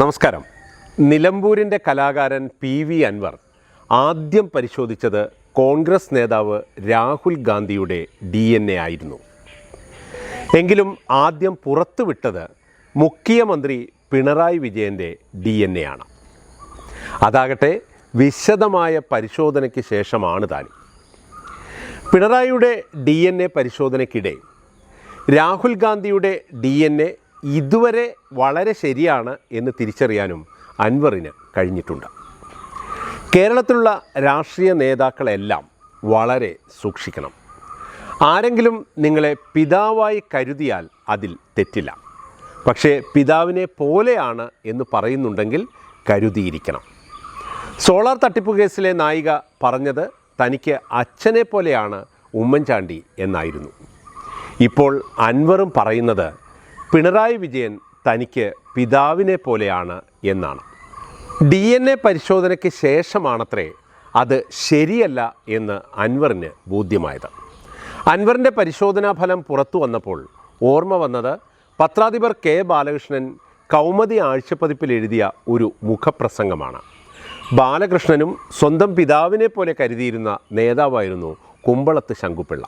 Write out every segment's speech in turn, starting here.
നമസ്കാരം. നിലമ്പൂരിന്റെ കലാകാരൻ P V Anwar ആദ്യം പരിശോധിച്ചത് കോൺഗ്രസ് നേതാവ് രാഹുൽ ഗാന്ധിയുടെ ഡി എൻ എ ആയിരുന്നു. എങ്കിലും ആദ്യം പുറത്തുവിട്ടത് മുഖ്യമന്ത്രി പിണറായി വിജയന്റെ ഡി എൻ എ ആണ്. അതാകട്ടെ വിശദമായ പരിശോധനയ്ക്ക് ശേഷമാണ് താനും. പിണറായിയുടെ ഡി എൻ എ പരിശോധനയ്ക്കിടെ രാഹുൽ ഗാന്ധിയുടെ ഡി എൻ എ ഇതുവരെ വളരെ ശരിയാണ് എന്ന് തിരിച്ചറിയാനും അൻവറിന് കഴിഞ്ഞിട്ടുണ്ട്. കേരളത്തിലുള്ള രാഷ്ട്രീയ നേതാക്കളെല്ലാം വളരെ സൂക്ഷിക്കണം. ആരെങ്കിലും നിങ്ങളെ പിതാവായി കരുതിയാൽ അതിൽ തെറ്റില്ല. പക്ഷേ പിതാവിനെ പോലെയാണ് എന്ന് പറയുന്നുണ്ടെങ്കിൽ കരുതിയിരിക്കണം. സോളാർ തട്ടിപ്പ് കേസിലെ നായിക പറഞ്ഞത് തനിക്ക് അച്ഛനെ പോലെയാണ് ഉമ്മൻചാണ്ടി എന്നായിരുന്നു. ഇപ്പോൾ അൻവറും പറയുന്നത് പിണറായി വിജയൻ തനിക്ക് പിതാവിനെ പോലെയാണ് എന്നാണ്. ഡി എൻ എ പരിശോധനയ്ക്ക് ശേഷമാണത്രേ അത് ശരിയല്ല എന്ന് അൻവറിന് ബോധ്യമായത്. അൻവറിന്റെ പരിശോധനാ ഫലം പുറത്തു വന്നപ്പോൾ ഓർമ്മ വന്നത് പത്രാധിപർ കെ ബാലകൃഷ്ണൻ കൗമതി ആഴ്ചപ്പതിപ്പിൽ എഴുതിയ ഒരു മുഖപ്രസംഗമാണ്. ബാലകൃഷ്ണനും സ്വന്തം പിതാവിനെ പോലെ കരുതിയിരുന്ന നേതാവായിരുന്നു കുമ്പളത്ത് ശങ്കുപിള്ള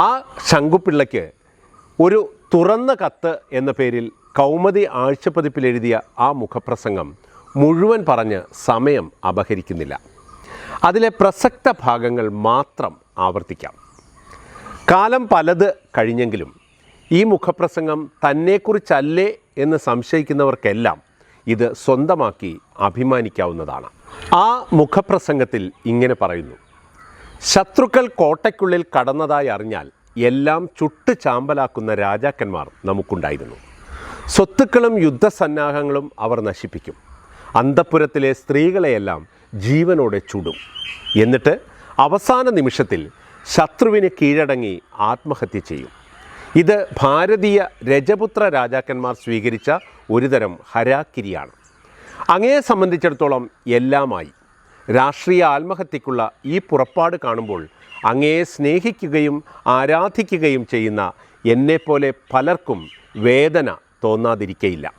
ആ ശങ്കുപിള്ളയ്ക്ക് ഒരു തുറന്ന കത്ത് എന്ന പേരിൽ കൗമുദി ആഴ്ചപ്പതിപ്പിൽ എഴുതിയ ആ മുഖപ്രസംഗം മുഴുവൻ പറഞ്ഞ് സമയം അപഹരിക്കുന്നില്ല. അതിലെ പ്രസക്ത ഭാഗങ്ങൾ മാത്രം ആവർത്തിക്കാം. കാലം പലത് കഴിഞ്ഞെങ്കിലും ഈ മുഖപ്രസംഗം തന്നെക്കുറിച്ചല്ലേ എന്ന് സംശയിക്കുന്നവർക്കെല്ലാം ഇത് സ്വന്തമാക്കി അഭിമാനിക്കാവുന്നതാണ്. ആ മുഖപ്രസംഗത്തിൽ ഇങ്ങനെ പറയുന്നു. ശത്രുക്കൾ കോട്ടയ്ക്കുള്ളിൽ കടന്നതായി അറിഞ്ഞാൽ എല്ലാം ചുട്ട് ചാമ്പലാക്കുന്ന രാജാക്കന്മാർ നമുക്കുണ്ടായിരുന്നു. സ്വത്തുക്കളും യുദ്ധസന്നാഹങ്ങളും അവർ നശിപ്പിക്കും. അന്തപ്പുരത്തിലെ സ്ത്രീകളെയെല്ലാം ജീവനോടെ ചുടും. എന്നിട്ട് അവസാന നിമിഷത്തിൽ ശത്രുവിന് കീഴടങ്ങി ആത്മഹത്യ ചെയ്യും. ഇത് ഭാരതീയ രജപുത്ര രാജാക്കന്മാർ സ്വീകരിച്ച ഒരുതരം ഹരാക്കിരിയാണ്. അങ്ങയെ സംബന്ധിച്ചിടത്തോളം എല്ലാമായി. രാഷ്ട്രീയ ആത്മഹത്യക്കുള്ള ഈ പുറപ്പാട് കാണുമ്പോൾ അങ്ങയെ സ്നേഹിക്കുകയും ആരാധിക്കുകയും ചെയ്യുന്ന എന്നെപ്പോലെ പലർക്കും വേദന തോന്നാതിരിക്കയില്ല.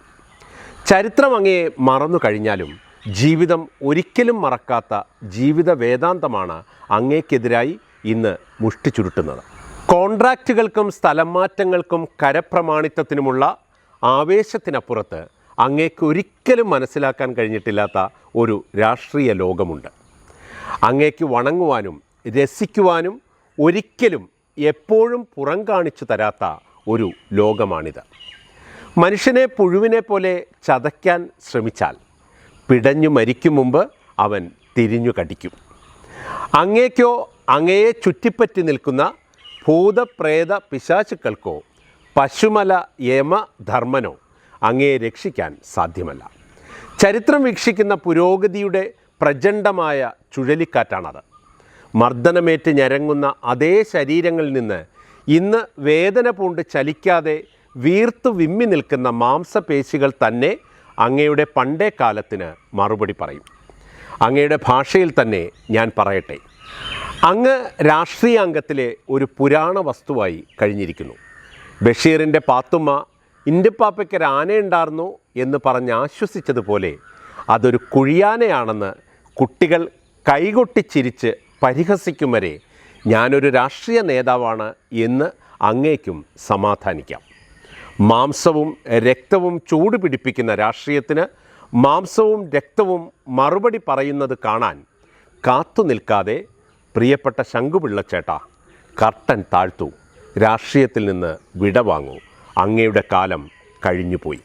ചരിത്രം അങ്ങയെ മറന്നു കഴിഞ്ഞാലും ജീവിതം ഒരിക്കലും മറക്കാത്ത ജീവിത വേദാന്തമാണ് അങ്ങേക്കെതിരായി ഇന്ന് മുഷ്ടി ചുരുട്ടുന്നത്. കോൺട്രാക്റ്റുകൾക്കും സ്ഥലം മാറ്റങ്ങൾക്കും കരപ്രമാണിത്വത്തിനുമുള്ള ആവേശത്തിനപ്പുറത്ത് അങ്ങേക്ക് ഒരിക്കലും മനസ്സിലാക്കാൻ കഴിഞ്ഞിട്ടില്ലാത്ത ഒരു രാഷ്ട്രീയ ലോകമുണ്ട്. അങ്ങേക്ക് വണങ്ങുവാനും രസിക്കുവാനും ഒരിക്കലും എപ്പോഴും പുറം കാണിച്ചു തരാത്ത ഒരു ലോകമാണിത്. മനുഷ്യനെ പുഴുവിനെ പോലെ ചതയ്ക്കാൻ ശ്രമിച്ചാൽ പിടഞ്ഞു മരിക്കും മുമ്പ് അവൻ തിരിഞ്ഞു കടിക്കും. അങ്ങേക്കോ അങ്ങയെ ചുറ്റിപ്പറ്റി നിൽക്കുന്ന ഭൂതപ്രേത പിശാചുക്കൾക്കോ പശുമല യമ ധർമ്മനോ അങ്ങയെ രക്ഷിക്കാൻ സാധ്യമല്ല. ചരിത്രം വീക്ഷിക്കുന്ന പുരോഗതിയുടെ പ്രചണ്ഡമായ ചുഴലിക്കാറ്റാണത്. മർദ്ദനമേറ്റ് ഞരങ്ങുന്ന അതേ ശരീരങ്ങളിൽ നിന്ന് ഇന്ന് വേദന പൂണ്ട് ചലിക്കാതെ വീർത്തു വിമ്മി നിൽക്കുന്ന മാംസപേശികൾ തന്നെ അങ്ങയുടെ പണ്ടേ കാലത്തിന് മറുപടി പറയും. അങ്ങയുടെ ഭാഷയിൽ തന്നെ ഞാൻ പറയട്ടെ. അങ്ങ് രാഷ്ട്രീയ അംഗത്തിലെ ഒരു പുരാണ വസ്തുവായി കഴിഞ്ഞിരിക്കുന്നു. ബഷീറിന്റെ പാത്തുമ്മ ഇന്റെപ്പാപ്പയ്ക്കൊരു ആനയുണ്ടായിരുന്നു എന്ന് പറഞ്ഞ് ആശ്വസിച്ചതുപോലെ അതൊരു കുഴിയാനയാണെന്ന് കുട്ടികൾ കൈകൊട്ടിച്ചിരിച്ച് പരിഹസിക്കും വരെ ഞാനൊരു രാഷ്ട്രീയ നേതാവാണ് എന്ന് അങ്ങേക്കും സമാധാനിക്കാം. മാംസവും രക്തവും ചൂട് പിടിപ്പിക്കുന്ന രാഷ്ട്രീയത്തിന് മാംസവും രക്തവും മറുപടി പറയുന്നത് കാണാൻ കാത്തു നിൽക്കാതെ പ്രിയപ്പെട്ട ശങ്കുപിള്ളച്ചേട്ട കർട്ടൻ താഴ്ത്തു രാഷ്ട്രീയത്തിൽ നിന്ന് വിടവാങ്ങൂ. അങ്ങയുടെ കാലം കഴിഞ്ഞുപോയി.